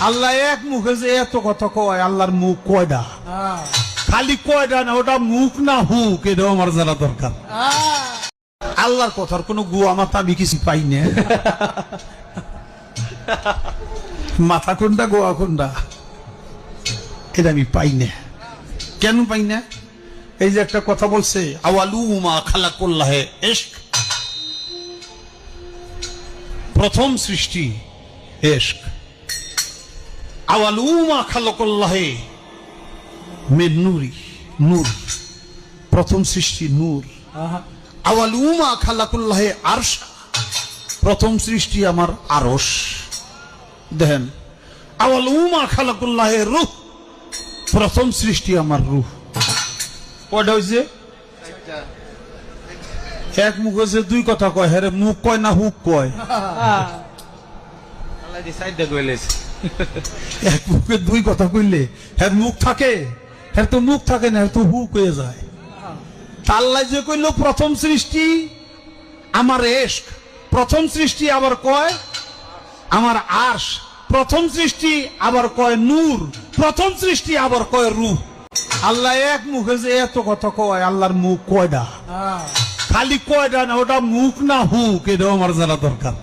আল্লাহ এক মুখে যে এত কথা কয় আল্লাহর মুখ কয়টা খালি কয়টা না ওটা মুখ না হুক এটাও আমার জানা দরকার। আল্লাহর কথার কোনো গু আমার আমি কিছু পাই না। মাথা কোনটা গোয়া কোনটা? এটা আমি পাই না। কেন পাই না? এই যে একটা কথা বলছে আওয়ালু মা খালা করলাহে এশক। প্রথম সৃষ্টি এশক। আওয়ালু মা খালা করলাহে মেন নুরি নূর। প্রথম সৃষ্টি নূর। আওয়ালুমা খালাকুল্লাহে আরশা। প্রথম সৃষ্টি আমার আরস দেখেন আওয়ালুমা খালাকুল্লাহে রুহ। প্রথম সৃষ্টি আমার রুহ। কয়টা হয়েছে এক মুখ হয়েছে দুই কথা কয়। হ্যাঁ মুখ কয় না হুক কয়? আল্লাহ এক মুখে দুই কথা কইলে হ্যাঁ মুখ থাকে হ্যাঁ তো মুখ থাকে না হ্যাঁ তো হুক হয়ে যায়। তাল্লা যে কইল প্রথম সৃষ্টি আমার এশক প্রথম সৃষ্টি আবার কয় আমার আশ প্রথম সৃষ্টি আবার কয় নূর প্রথম সৃষ্টি আবার কয় রূপ। আল্লাহ এক মুখে যে এত কথা কয় আল্লাহর মুখ কয়টা খালি কয়টা না ওটা মুখ না হুক এটাও আমার জানা দরকার।